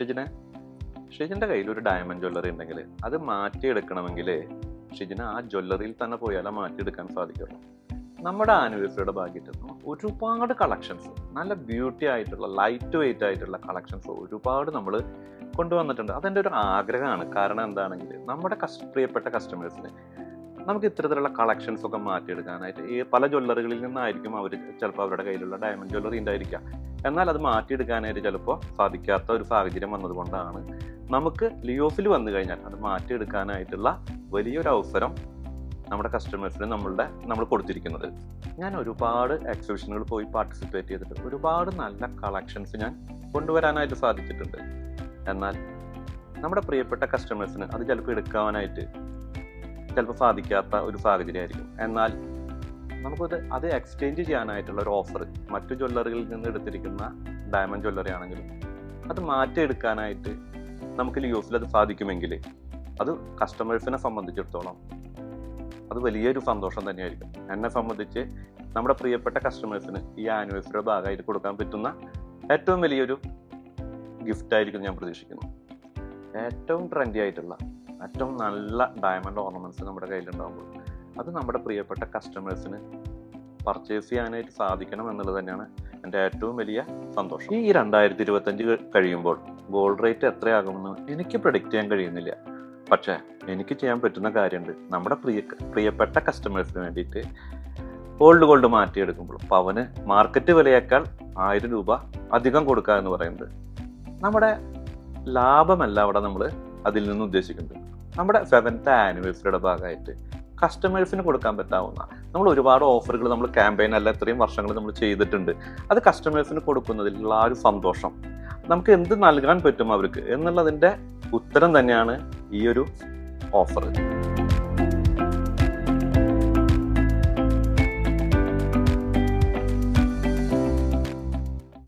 ഷിജിനെ? ഷിജിന്റെ കയ്യിൽ ഒരു diamond jewellery ഉണ്ടെങ്കിൽ അത് മാറ്റിയെടുക്കണമെങ്കിൽ ഷിജിന് ആ ജ്വല്ലറിയിൽ തന്നെ പോയാലേ മാറ്റിയെടുക്കാൻ സാധിക്കുള്ളൂ. നമ്മുടെ ആനിവേഴ്സറിയുടെ ഭാഗ്യത്തിൽ ഒരുപാട് കളക്ഷൻസ് നല്ല ബ്യൂട്ടി ആയിട്ടുള്ള ലൈറ്റ് വെയിറ്റ് ആയിട്ടുള്ള കളക്ഷൻസ് ഒരുപാട് നമ്മൾ കൊണ്ടുവന്നിട്ടുണ്ട്. അതെന്റെ ഒരു ആഗ്രഹമാണ്. കാരണം എന്താണെങ്കിൽ നമ്മുടെ കസ് പ്രിയപ്പെട്ട കസ്റ്റമേഴ്സിന് നമുക്ക് ഇത്തരത്തിലുള്ള കളക്ഷൻസ് ഒക്കെ മാറ്റിയെടുക്കാനായിട്ട് ഈ പല ജ്വല്ലറികളിൽ നിന്നായിരിക്കും അവർ ചിലപ്പോൾ അവരുടെ കയ്യിലുള്ള ഡയമണ്ട് ജ്വല്ലറി ഉണ്ടായിരിക്കാം. എന്നാൽ അത് മാറ്റിയെടുക്കാനായിട്ട് ചിലപ്പോൾ സാധിക്കാത്ത ഒരു സാഹചര്യം വന്നതുകൊണ്ടാണ് നമുക്ക് ലിയോഫിൽ വന്നു കഴിഞ്ഞാൽ അത് മാറ്റിയെടുക്കാനായിട്ടുള്ള വലിയൊരു അവസരം നമ്മുടെ കസ്റ്റമേഴ്സിന് നമ്മളുടെ നമ്മൾ കൊടുത്തിരിക്കുന്നത്. ഞാൻ ഒരുപാട് എക്സിബിഷനുകൾ പോയി പാർട്ടിസിപ്പേറ്റ് ചെയ്തിട്ട് ഒരുപാട് നല്ല കളക്ഷൻസ് ഞാൻ കൊണ്ടുവരാനായിട്ട് സാധിച്ചിട്ടുണ്ട്. എന്നാൽ നമ്മുടെ പ്രിയപ്പെട്ട കസ്റ്റമേഴ്സിന് അത് ചിലപ്പോൾ എടുക്കാനായിട്ട് ചിലപ്പോൾ സാധിക്കാത്ത ഒരു സാഹചര്യമായിരിക്കും. എന്നാൽ നമുക്കത് അത് എക്സ്ചേഞ്ച് ചെയ്യാനായിട്ടുള്ള ഒരു ഓഫർ മറ്റു ജ്വല്ലറികളിൽ നിന്ന് എടുത്തിരിക്കുന്ന ഡയമണ്ട് ജ്വല്ലറി ആണെങ്കിലും അത് മാറ്റിയെടുക്കാനായിട്ട് നമുക്ക് ലിയോസിൽ അത് സാധിക്കുമെങ്കിൽ അത് കസ്റ്റമേഴ്സിനെ സംബന്ധിച്ചിടത്തോളം അത് വലിയൊരു സന്തോഷം തന്നെയായിരിക്കും. എന്നെ സംബന്ധിച്ച് നമ്മുടെ പ്രിയപ്പെട്ട കസ്റ്റമേഴ്സിന് ഈ ആനിവേഴ്സറിയുടെ ഭാഗമായിട്ട് കൊടുക്കാൻ പറ്റുന്ന ഏറ്റവും വലിയൊരു ഗിഫ്റ്റ് ആയിരിക്കും ഞാൻ പ്രതീക്ഷിക്കുന്നു. ഏറ്റവും ട്രെൻഡി ആയിട്ടുള്ള ഏറ്റവും നല്ല ഡയമണ്ട് ഓർണമെന്റ്സ് നമ്മുടെ കയ്യിലുണ്ടാകുമ്പോൾ അത് നമ്മുടെ പ്രിയപ്പെട്ട കസ്റ്റമേഴ്സിന് പർച്ചേസ് ചെയ്യാനായിട്ട് സാധിക്കണം എന്നുള്ളത് തന്നെയാണ് എന്റെ ഏറ്റവും വലിയ സന്തോഷം. ഈ രണ്ടായിരത്തി ഇരുപത്തഞ്ച് കഴിയുമ്പോൾ ഗോൾഡ് റേറ്റ് എത്രയാകുമെന്ന് എനിക്ക് പ്രഡിക്റ്റ് ചെയ്യാൻ കഴിയുന്നില്ല. പക്ഷേ എനിക്ക് ചെയ്യാൻ പറ്റുന്ന കാര്യമുണ്ട്. നമ്മുടെ പ്രിയ പ്രിയപ്പെട്ട കസ്റ്റമേഴ്സിന് വേണ്ടിയിട്ട് ഗോൾഡ് ഗോൾഡ് മാറ്റിയെടുക്കുമ്പോൾ പവന് മാർക്കറ്റ് വിലയേക്കാൾ ആയിരം രൂപ അധികം കൊടുക്കുക എന്ന് പറയുന്നത്. നമ്മുടെ ലാഭമല്ല അവിടെ നമ്മൾ അതിൽ നിന്ന് ഉദ്ദേശിക്കുന്നത്. നമ്മുടെ സെവൻത്ത് ആനിവേഴ്സറിയുടെ ഭാഗമായിട്ട് കസ്റ്റമേഴ്സിന് കൊടുക്കാൻ പറ്റാവുന്ന നമ്മൾ ഒരുപാട് ഓഫറുകൾ നമ്മൾ ക്യാമ്പയിൻ അല്ല ഇത്രയും വർഷങ്ങൾ നമ്മൾ ചെയ്തിട്ടുണ്ട്. അത് കസ്റ്റമേഴ്സിന് കൊടുക്കുന്നതിലുള്ള ആ ഒരു സന്തോഷം നമുക്ക് എന്ത് നൽകാൻ പറ്റും അവർക്ക് എന്നുള്ളതിന്റെ ഉത്തരം തന്നെയാണ് ഈ ഒരു ഓഫർ